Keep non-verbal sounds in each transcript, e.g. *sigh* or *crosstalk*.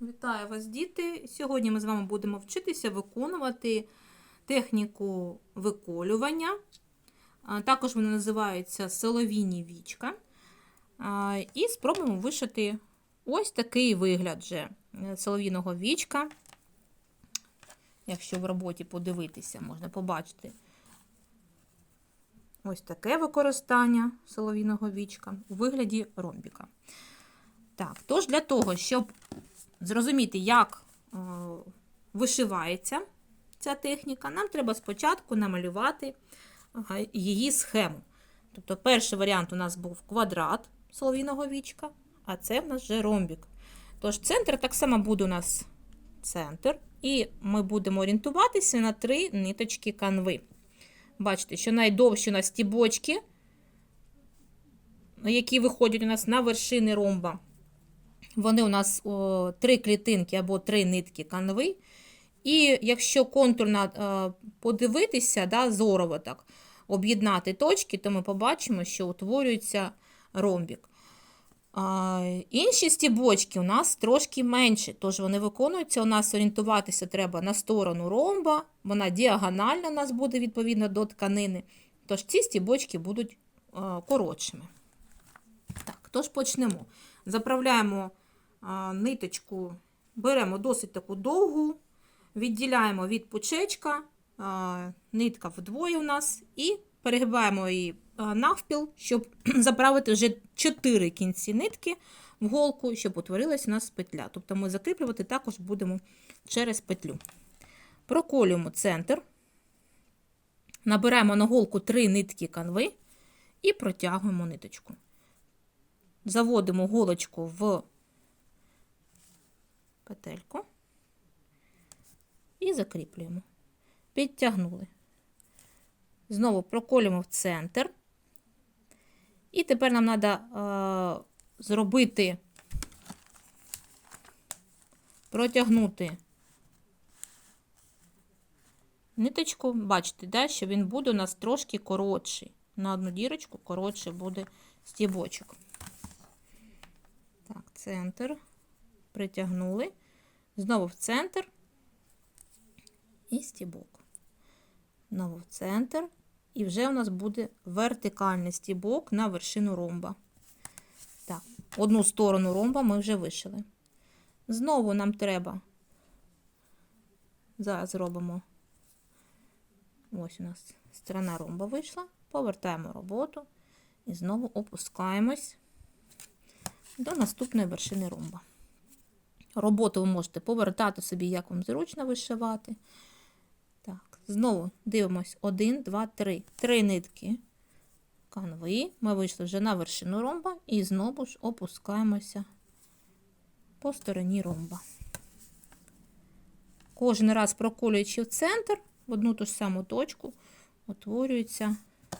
Вітаю вас, діти! Сьогодні ми з вами будемо вчитися виконувати техніку виколювання. Також вони називаються соловійні вічка. І спробуємо вишити ось такий вигляд же е, солов'їного вічка. Якщо в роботі подивитися, можна побачити ось таке використання солов'їного вічка у вигляді ромбіка. Так, тож для того, щоб зрозуміти, як е, вишивається ця техніка, нам треба спочатку намалювати її схему. Тобто, перший варіант у нас був квадрат солов'їного вічка, а це в нас вже ромбік. Тож, центр так само буде у нас центр, і ми будемо орієнтуватися на три ниточки канви. Бачите, що найдовші у нас ті бочки, які виходять у нас на вершини ромба. Вони у нас о, три клітинки або три нитки канви. І якщо контурно е, подивитися, да, зорово так, об'єднати точки, то ми побачимо, що утворюється ромбік. А, інші стібочки у нас трошки менші, тож вони виконуються. У нас орієнтуватися треба на сторону ромба, вона діагональна у нас буде відповідно до тканини. Тож ці стібочки будуть е, коротшими. Так, тож почнемо. Заправляємо ниточку, беремо досить таку довгу, відділяємо від пучечка, нитка вдвоє у нас, і перегибаємо її навпіл, щоб *clears throat* заправити вже 4 кінці нитки в голку, щоб утворилась у нас петля. Тобто ми закріплювати також будемо через петлю. Проколюємо центр, набираємо на голку 3 нитки канви і протягуємо ниточку. Заводимо голочку в петельку і закріплюємо. Підтягнули. Знову проколюємо в центр. І тепер нам треба зробити, протягнути ниточку. Бачите, да, що він буде у нас трошки коротший. На одну дірочку коротше буде стібочок. Так, центр. Притягнули. Знову в центр і стібок. Знову в центр. І вже у нас буде вертикальний стібок на вершину ромба. Так, одну сторону ромба ми вже вишили. Знову нам треба. Зараз зробимо. Ось у нас сторона ромба вийшла. Повертаємо роботу і знову опускаємось до наступної вершини ромба. Роботу ви можете повертати собі, як вам зручно вишивати. Так, знову дивимось: 1, 2, 3. Три нитки канви. Ми вийшли вже на вершину ромба і знову ж опускаємося по стороні ромба. Кожен раз проколюючи в центр, в одну ту ж саму точку, утворюється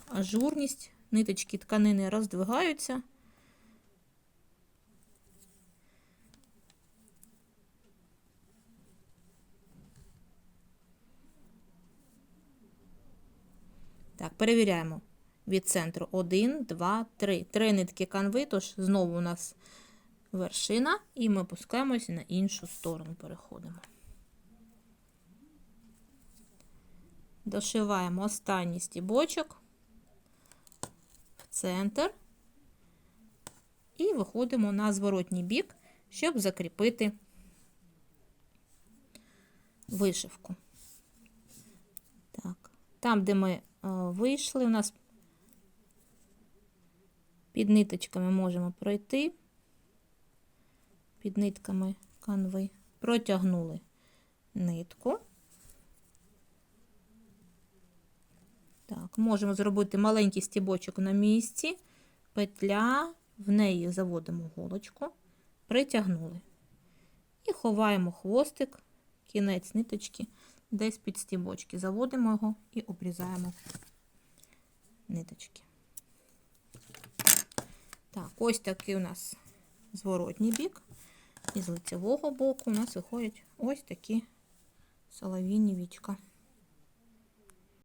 ажурність, ниточки тканини роздвигаються. Так, перевіряємо від центру 1, 2, 3. Три нитки канви, тож знову у нас вершина, і ми опускаємося на іншу сторону, переходимо. Дошиваємо останній стібочок в центр і виходимо на зворотній бік, щоб закріпити вишивку. Так, там, де ми вийшли. У нас під ниточками можемо пройти, під нитками канви, протягнули нитку. Так, можемо зробити маленький стібочок на місці, петля, в неї заводимо голочку, притягнули. І ховаємо хвостик, кінець ниточки десь під стібочки. Заводимо його і обрізаємо ниточки. Так, ось такий у нас зворотній бік. І з лицевого боку у нас виходять ось такі соловійні вічка.